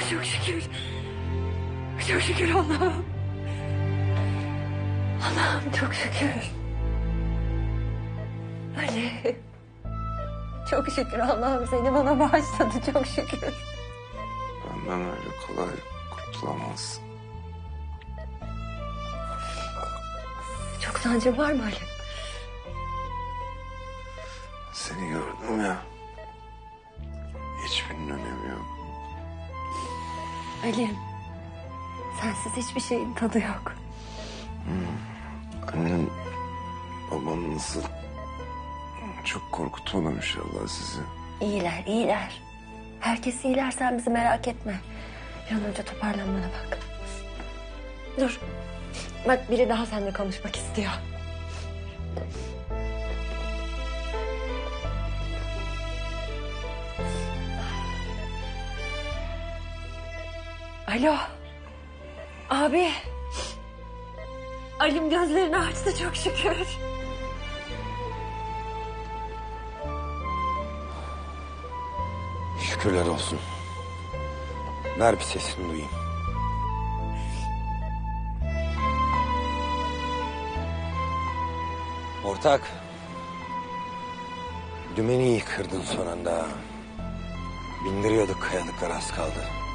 çok şükür. Çok şükür Allah'ım. Allah'ım çok şükür. Ali. Çok şükür Allah'ım seni bana bağışladı çok şükür. Benden öyle kolay kurtulamazsın. Çok sancın var mı Ali? Seni gördüm ya. Ali. Sensiz hiçbir şeyin tadı yok. Annen, baban nasıl? Çok korkutmadım inşallah sizi. İyiler, iyiler. Herkes iyiler, sen bizi merak etme. Bir an önce toparlanmana bak. Dur. Bak biri daha seninle konuşmak istiyor. Alo. Abi. Alim gözlerini açtı çok şükür. Şükürler olsun. Ver bir sesini duyayım. Ortak. Dümeni iyi kırdın son anda. Bindiriyorduk kayalıklar az kaldı.